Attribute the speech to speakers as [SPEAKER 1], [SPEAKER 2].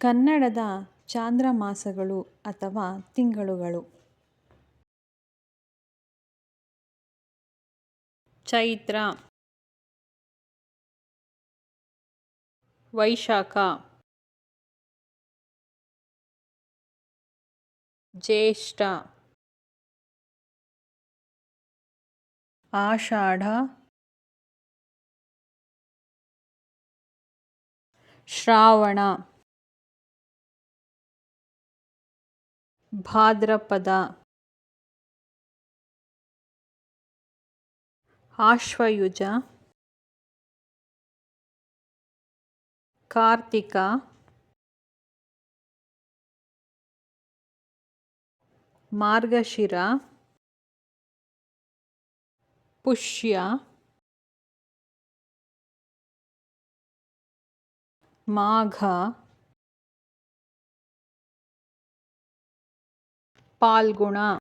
[SPEAKER 1] ಕನ್ನಡದ ಚಾಂದ್ರಮಾಸಗಳು ಅಥವಾ ತಿಂಗಳುಗಳು. ಚೈತ್ರ. ವೈಶಾಖ. ಜ್ಯೇಷ್ಠ. ಆಷಾಢ. ಶ್ರಾವಣ. ಭಾದ್ರಪದ ಆಶ್ವಯುಜ ಕಾರ್ತಿಕ ಮಾರ್ಗಶಿರ ಪುಷ್ಯ ಮಾಘ पाल्गुणा